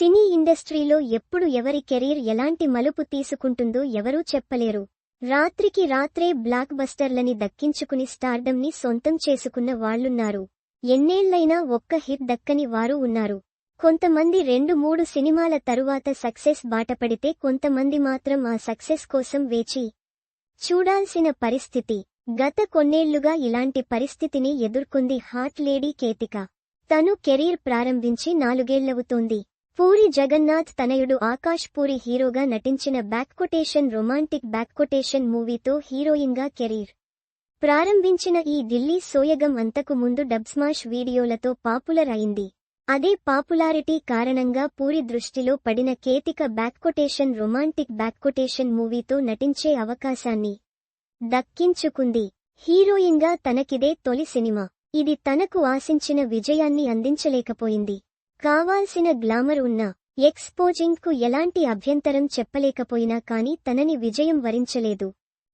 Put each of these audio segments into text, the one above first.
సినీ ఇండస్ట్రీలో ఎప్పుడు ఎవరి కెరీర్ ఎలాంటి మలుపు తీసుకుంటుందో ఎవరూ చెప్పలేరు. రాత్రికి రాత్రే బ్లాక్ బస్టర్లని దక్కించుకుని స్టార్డమ్ని సొంతం చేసుకున్న వాళ్ళున్నారు ఎన్నేళ్ళైనా ఒక్క హిట్ దక్కని వారు ఉన్నారు. కొంతమంది రెండు మూడు సినిమాల తరువాత సక్సెస్ బాటపడితే కొంతమంది మాత్రం ఆ సక్సెస్ కోసం వేచి చూడాల్సిన పరిస్థితి. గత కొన్నేళ్ళుగా ఇలాంటి పరిస్థితిని ఎదుర్కొంది హాట్ లేడీ కేతిక. తను కెరీర్ ప్రారంభించి నాలుగేళ్ళవుతోంది. పూరి జగన్నాథ్ తనయుడు ఆకాష్ పూరి హీరోగా నటించిన బ్యాక్కొటేషన్ రొమాంటిక్ బ్యాక్కొటేషన్ మూవీతో హీరోయిన్గా కెరీర్ ప్రారంభించిన ఈ ఢిల్లీ సోయగం అంతకు ముందు డబ్స్మాష్ వీడియోలతో పాపులర్ అయింది. అదే పాపులారిటీ కారణంగా పూరి దృష్టిలో పడిన కేతిక బ్యాక్కొటేషన్ రొమాంటిక్ బ్యాక్కొటేషన్ మూవీతో నటించే అవకాశాన్ని దక్కించుకుంది. హీరోయిన్గా తనకిదే తొలి సినిమా. ఇది తనకు ఆశించిన విజయాన్ని అందించలేకపోయింది. కావాల్సిన గ్లామర్ ఉన్న ఎక్స్పోజింగ్కు ఎలాంటి అభ్యంతరం చెప్పలేకపోయినా కాని తనని విజయం వరించలేదు.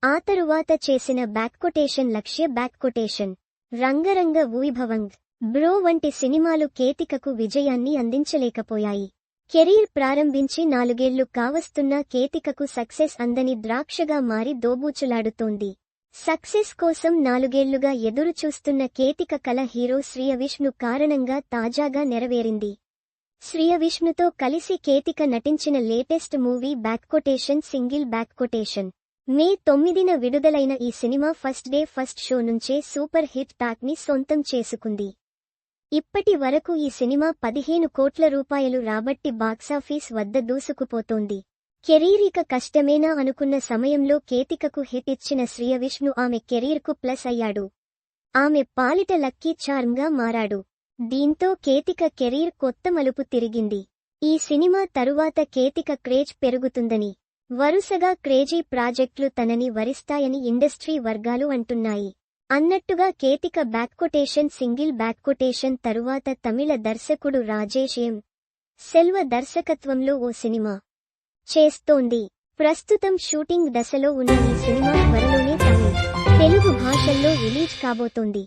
ఆ తరువాత చేసిన బ్యాక్కొటేషన్ లక్ష్య బ్యాక్కొటేషన్ రంగరంగ వైభవంగ్. బ్రో వంటి సినిమాలు కేతికకు విజయాన్ని అందించలేకపోయాయి. కెరీర్ ప్రారంభించి నాలుగేళ్ళు కావస్తున్నా కేతికకు సక్సెస్ అందని ద్రాక్షగా మారి దోబూచులాడుతోంది. సక్సెస్ కోసం నాలుగేళ్ళుగా ఎదురుచూస్తున్న కేతిక కల హీరో శ్రీయవిష్ణు కారణంగా తాజాగా నెరవేరింది. శ్రీయవిష్ణుతో కలిసి కేతిక నటించిన latest movie back quotation single back quotation May తొమ్మిదిన విడుదలైన ఈ సినిమా ఫస్ట్ డే ఫస్ట్ షో నుంచే సూపర్ హిట్ ప్యాక్ని సొంతం చేసుకుంది. ఇప్పటి వరకు ఈ సినిమా పదిహేను కోట్ల రూపాయలు రాబట్టి బాక్సాఫీస్ వద్ద దూసుకుపోతోంది. కెరీరిక కష్టమేనా అనుకున్న సమయంలో కేతికకు హిట్ ఇచ్చిన శ్రీయవిష్ణు ఆమె కెరీర్కు ప్లస్ అయ్యాడు. ఆమె పాలిట లక్కీ చార్మ్గా మారాడు. దీంతో కేతిక కెరీర్ కొత్త మలుపు తిరిగింది. ఈ సినిమా తరువాత కేతిక క్రేజ్ పెరుగుతుందని వరుసగా క్రేజీ ప్రాజెక్టులు తనని వరిస్తాయని ఇండస్ట్రీ వర్గాలు అంటున్నాయి. అన్నట్టుగా కేతిక బ్యాక్కొటేషన్ సింగిల్ బ్యాక్కొటేషన్ తరువాత తమిళ దర్శకుడు రాజేష్ ఎం. సెల్వ దర్శకత్వంలో ఓ సినిమా. చేస్తోంది. ప్రస్తుతం షూటింగ్ దశలో ఉన్న ఈ సినిమా త్వరలోనే తమిళ్ తెలుగు భాషల్లో రిలీజ్ కాబోతోంది.